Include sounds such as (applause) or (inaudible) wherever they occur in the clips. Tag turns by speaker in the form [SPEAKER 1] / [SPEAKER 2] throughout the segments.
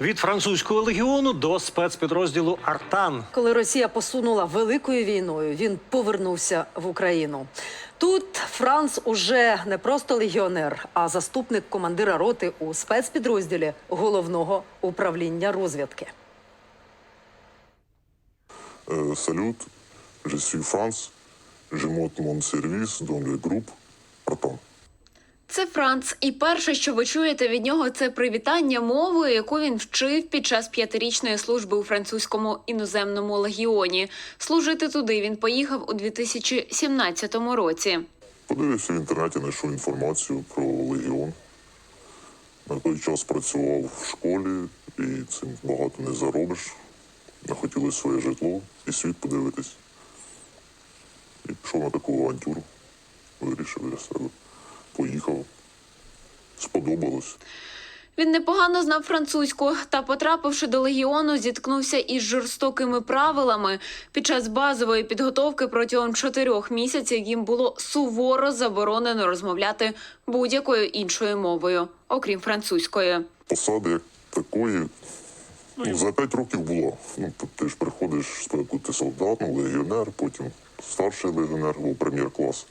[SPEAKER 1] Від французького легіону до спецпідрозділу Артан.
[SPEAKER 2] Коли Росія посунула великою війною, він повернувся в Україну. Тут Франц уже не просто легіонер, а заступник командира роти у спецпідрозділі головного управління розвідки.
[SPEAKER 3] Euh, salut, je suis France. Je monte mon service dans le groupe Artan.
[SPEAKER 4] Це Франц, і перше, що ви чуєте від нього, це привітання мовою, яку він вчив під час п'ятирічної служби у французькому іноземному легіоні. Служити туди він поїхав у 2017 році.
[SPEAKER 3] Подивився в інтернеті, знайшов інформацію про легіон. На той час працював в школі і цим багато не заробиш. Захотілося своє житло і світ подивитись. І пішов на таку авантюру. Вирішив для себе. Поїхав. Сподобалось.
[SPEAKER 4] Він непогано знав французьку та, потрапивши до легіону, зіткнувся із жорстокими правилами. Під час базової підготовки протягом чотирьох місяців їм було суворо заборонено розмовляти будь-якою іншою мовою, окрім французької.
[SPEAKER 3] Посади як такої ну, за п'ять років було. Ну, ти ж приходиш спочатку ти солдат, ну, легіонер, потім старший легіонер, був прем'єр-клас.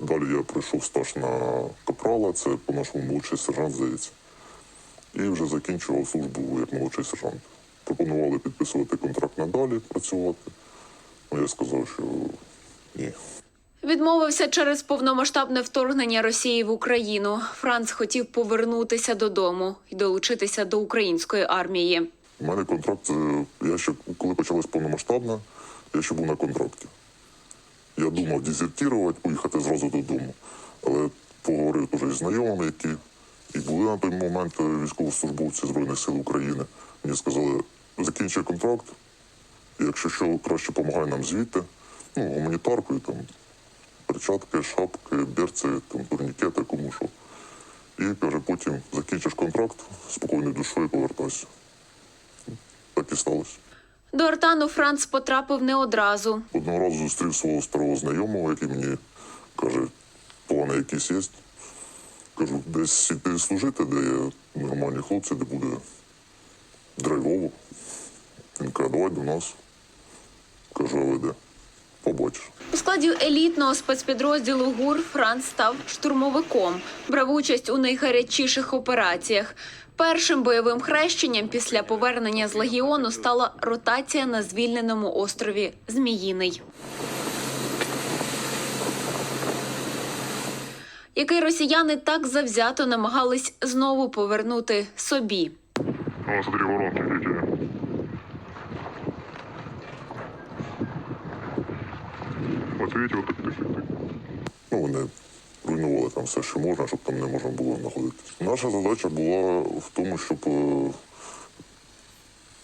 [SPEAKER 3] Далі я пройшов стаж на капрала, це по-нашому молодший сержант, здається. І вже закінчував службу як молодший сержант. Пропонували підписувати контракт надалі, працювати. Ну, я сказав, що ні.
[SPEAKER 4] Відмовився через повномасштабне вторгнення Росії в Україну. Франц хотів повернутися додому і долучитися до української армії.
[SPEAKER 3] У мене контракт, е, я ще коли почалась повномасштабна, я ще був на контракті. Я думав дезертувати, поїхати зразу додому. Але поговорив теж із знайомими, які і були на той момент е, військовослужбовці Збройних сил України. Мені сказали, закінчуй контракт, якщо що, краще допомагай нам звідти. Ну, гуманітаркою, там, перчатки, шапки, берці, там, турнікети, кому що. І каже, потім закінчиш контракт, спокійною душою повертайся. Так і сталося.
[SPEAKER 4] До Артану Франц потрапив не одразу.
[SPEAKER 3] Одного разу зустрів свого старого знайомого, який мені каже, плани якісь є. Кажу, десь іти служити, де є нормальні хлопці, де буде драйвово. Він каже, давай до нас. Кажу, а ви де? Побачиш.
[SPEAKER 4] У складі елітного спецпідрозділу ГУР Франц став штурмовиком, брав участь у найгарячіших операціях. Першим бойовим хрещенням після повернення з легіону стала ротація на звільненому острові Зміїний. Який росіяни так завзято намагались знову повернути собі.
[SPEAKER 3] О, смотри, воронки какие. Вот видите. Ну, вони руйнували там все, що можна, щоб там не можна було знаходитись. Наша задача була в тому, щоб е,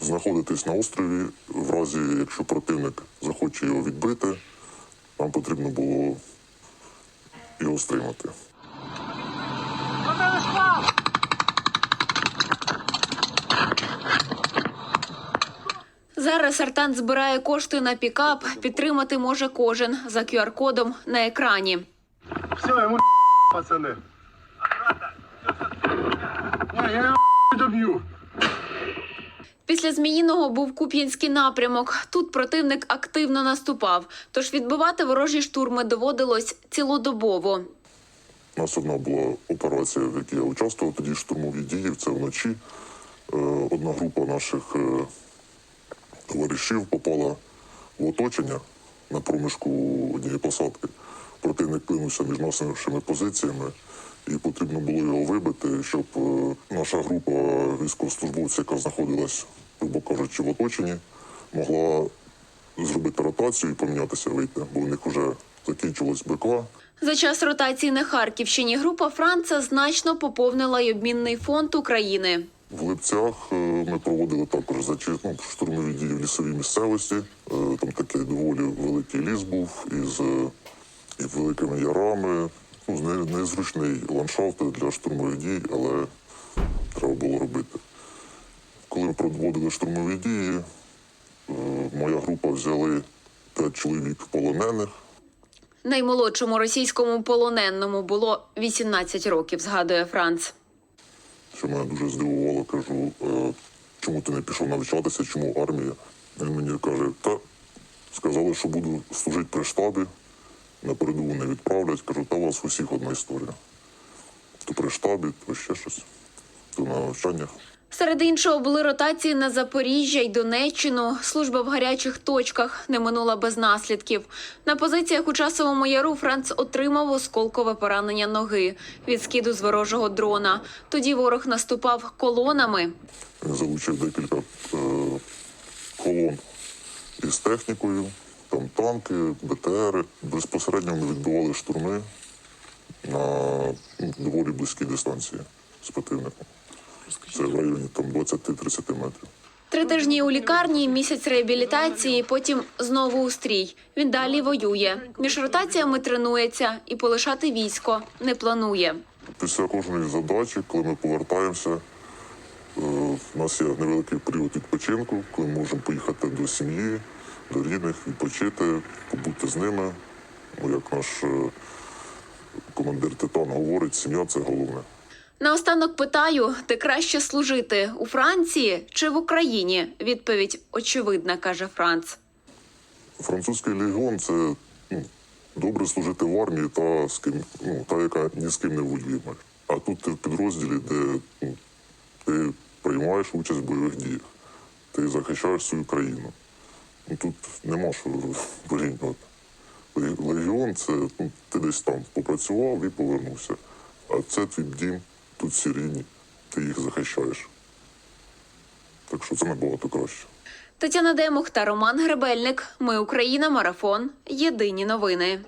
[SPEAKER 3] знаходитись на острові. В разі, якщо противник захоче його відбити, нам потрібно було його стримати.
[SPEAKER 4] Зараз Артан збирає кошти на пікап. Підтримати може кожен за QR-кодом на екрані.
[SPEAKER 5] Все, ему пацаны. Не, я (laughs) добью.
[SPEAKER 4] Після Зміїного був Куп'янський напрямок. Тут противник активно наступав, тож відбивати ворожі штурми доводилось цілодобово.
[SPEAKER 3] У нас одна була операція, в якій я участвував, тоді штурмові дії, це вночі. Е, Одна група наших е, товаришів попала в оточення на проміжку однієї посадки. Противник кинувся між нашими позиціями, і потрібно було його вибити, щоб е, наша група військовослужбовців, яка знаходилась, грубо кажучи, в оточенні, могла зробити ротацію і помінятися вийти, бо у них вже закінчилась БК.
[SPEAKER 4] За час ротації на Харківщині група Франца значно поповнила й обмінний фонд України.
[SPEAKER 3] В Липцях е, ми проводили також зачи- ну, штурмові дії в лісовій місцевості. Е, Там такий доволі великий ліс був із і великими ярами. Ну, не- незручний ландшафт для штурмових дій, але треба було робити. Коли ми проводили штурмові дії, е, моя група взяли п'ять чоловік полонених.
[SPEAKER 4] Наймолодшому російському полоненному було 18 років, згадує Франц.
[SPEAKER 3] що мене дуже здивувало, кажу, е, чому ти не пішов навчатися, чому армія. Він мені каже, та сказали, що буду служити при штабі, на передову не відправлять. Кажу, та у вас у всіх одна історія. То при штабі, то ще щось, то на навчаннях.
[SPEAKER 4] Серед іншого були ротації на Запоріжжя й Донеччину. Служба в гарячих точках не минула без наслідків. На позиціях у часовому яру Франц отримав осколкове поранення ноги від скиду з ворожого дрона. Тоді ворог наступав колонами.
[SPEAKER 3] Залучив декілька е, колон із технікою, там танки, БТРи. Безпосередньо вони відбивали штурми на ну, доволі близькій дистанції з противником. Це в районі там 20-30 метрів.
[SPEAKER 4] Три тижні у лікарні, місяць реабілітації, потім знову у стрій. Він далі воює. Між ротаціями тренується і полишати військо не планує.
[SPEAKER 3] Після кожної задачі, коли ми повертаємося, е, у нас є невеликий період відпочинку, коли ми можемо поїхати до сім'ї, до рідних, відпочити, побути з ними. Ну, як наш е, командир Титан говорить, сім'я це головне.
[SPEAKER 4] Наостанок питаю: ти краще служити у Франції чи в Україні? Відповідь очевидна, каже Франц.
[SPEAKER 3] Французький легіон це ну, добре служити в армії та з ким, ну, та, яка ні з ким не воює. А тут ти в підрозділі, де ну, ти приймаєш участь в бойових діях, ти захищаєш свою країну. Ну, тут нема що порівнювати. Легіон це ну, ти десь там попрацював і повернувся. А це твій дім, тут всі рідні, ти їх захищаєш. Так що це набагато краще.
[SPEAKER 4] Тетяна Демух та Роман Гребельник. Ми Україна. Марафон. Єдині новини.